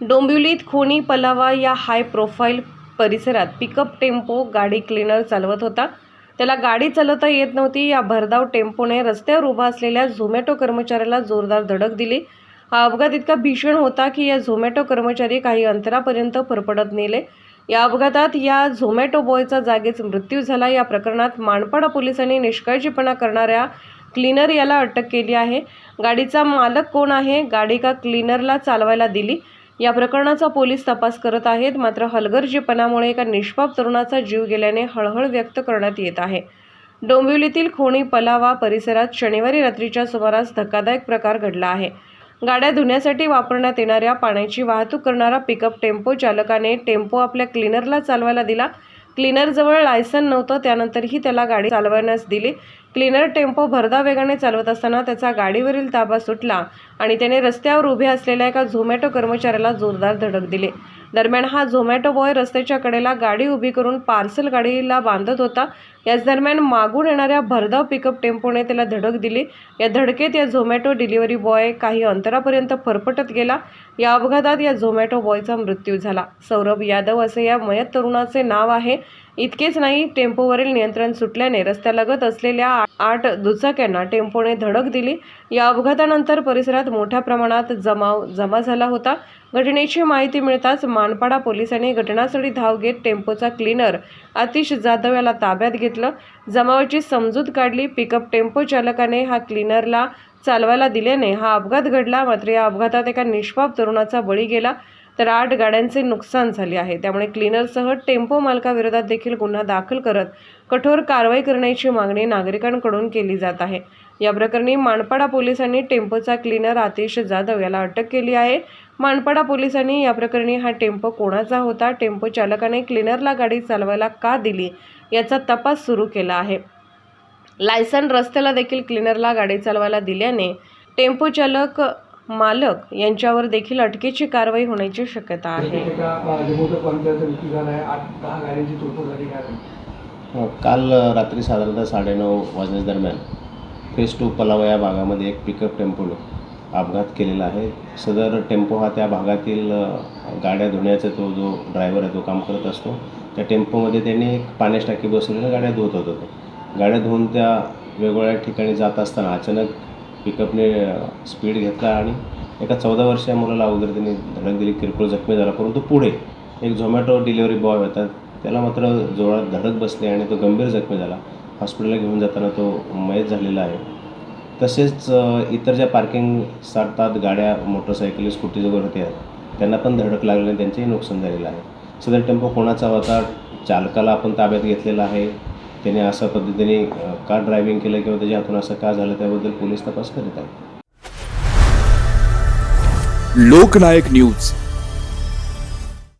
डोंबिवलीत खोनी पलावा या high profile परिसरात pickup tempo गाडी क्लीनर चालवत होता. त्याला गाडी चालवता येत नव्हती. या भरधाव टेम्पोने रस्त्यावर उभा असलेल्या झोमॅटो कर्मचाऱ्याला जोरदार धडक दिली. हा अपघात इतका भीषण होता की या झोमॅटो कर्मचारी काही अंतरापर्यंत फरफडत नेले. या अपघातात या झोमॅटो बॉयचा जागीच मृत्यू झाला. या प्रकरणात मानपाडा पोलिसांनी निष्काळजीपणा करणाऱ्या क्लीनर याला अटक केली आहे. गाडीचा मालक कोण आहे? गाडी का क्लीनरला चालवायला दिली? या प्रकरणाचा पोलीस तपास करत आहेत. मात्र हलगर्जीपणामुळे एका निष्पाप तरुणाचा जीव गेल्याने हळहळ व्यक्त करण्यात येत आहे. डोंबिवलीतील खोणी पलावा परिसरात शनिवारी रात्रीच्या सुमारास धक्कादायक प्रकार घडला आहे. गाड्या धुण्यासाठी वापरण्यात येणाऱ्या पाण्याची वाहतूक करणारा पिकअप टेम्पो चालकाने टेम्पो आपल्या क्लीनरला चालवायला दिला. क्लीनरजवळ लायसन नव्हतं त्यानंतरही त्याला गाडी चालवण्यास दिली. क्लीनर टेम्पो भरदा वेगाने चालवत असताना त्याचा गाडीवरील ताबा सुटला आणि त्याने रस्त्यावर उभे असलेल्या एका झोमॅटो कर्मचाऱ्याला जोरदार धडक दिली. दरम्यान हा झोमॅटो बॉय रस्त्याच्या कडेला गाडी उभी करून पार्सल गाडीला बांधत होता. याच दरम्यान मागून येणाऱ्या भरधाव पिकअप टेम्पोने त्याला धडक दिली. या धडकेत या झोमॅटो डिलिव्हरी बॉय काही अंतरापर्यंत फरफटत गेला. या अपघातात या झोमॅटो बॉयचा मृत्यू झाला. सौरभ यादव असे या मयत तरुणाचे नाव आहे. इतकेच नाही टेम्पोवरील नियंत्रण सुटल्याने रस्त्यालगत असलेल्या आठ दुचाक्यांना टेम्पोने धडक दिली. या अपघातानंतर परिसरात मोठ्या प्रमाणात जमाव जमा झाला होता. घटनेची माहिती मिळताच मानपाडा पोलिसांनी घटनास्थळी धाव घेत टेम्पोचा क्लीनर आतिश जाधव याला ताब्यात घेतला जमावाची समजूत काढली. पिकअप टेम्पो चालकाने हा क्लीनरला चालवायला दिल्याने हा अपघात घडला. मात्र या अपघातात एका निष्पाप तरुणाचा बळी गेला. तर आठ गाड्यांचे नुकसान झाले आहे. त्यामुळे क्लीनरसह टेम्पो मालकाविरोधात देखील गुन्हा दाखल करत कठोर कारवाई करण्याची मागणी नागरिकांकडून केली जात आहे. या प्रकरणी मानपाडा पोलिसांनी टेम्पोचा क्लीनर आतिश जाधव याला अटक केली आहे. मानपाडा पोलिसांनी या प्रकरणी हा टेम्पो कोणाचा होता? टेम्पो चालकाने क्लीनरला गाडी चालवायला का दिली? याचा तपास सुरू केला आहे. लायसन रस्त्याला देखील क्लीनरला गाडी चालवायला दिल्याने टेम्पो चालक मालक यांच्यावर देखील अटकेची कारवाई होण्याची शक्यता आहे? अ, काल रात्री साधारणतः साडेनऊ वाजण्याच्या दरम्यान फेस टू पलावा या भागामध्ये एक पिकअप टेम्पोने अपघात केलेला आहे. सदर टेम्पो हा त्या भागातील गाड्या धुण्याचा तो जो ड्रायव्हर आहे तो काम करत असतो. त्या टेम्पोमध्ये त्यांनी एक पाण्याची टाकी बसवलेल्या गाड्या धुवत होतो तो गाड्या धुवून त्या वेगवेगळ्या ठिकाणी जात असताना अचानक पिकअपने स्पीड घेतला आणि एका चौदा वर्षीय मुलाला अगोदर त्यांनी धडक दिली किरकोळ जखमी झाला. परंतु पुढे एक झोमॅटो डिलिव्हरी बॉय होता. त्याला मात्र जोरात धडक बसली आणि तो गंभीर जखमी झाला. हॉस्पिटलला घेऊन जाताना तो मयत झालेला आहे. तसेच इतर ज्या पार्किंग साठतात गाड्या मोटरसायकली स्कूटीज वगैरे होत्या त्यांना पण धडक लागल्याने त्यांचेही नुकसान झालेलं आहे. सदर टेम्पो कोणाचा होता चालकाला आपण ताब्यात घेतलेला आहे. त्याने अशा पद्धतीने का ड्रायव्हिंग केलं किंवा त्याच्या हातून असं का झालं त्याबद्दल पोलीस तपास करीत आहेत. लोकनायक न्यूज.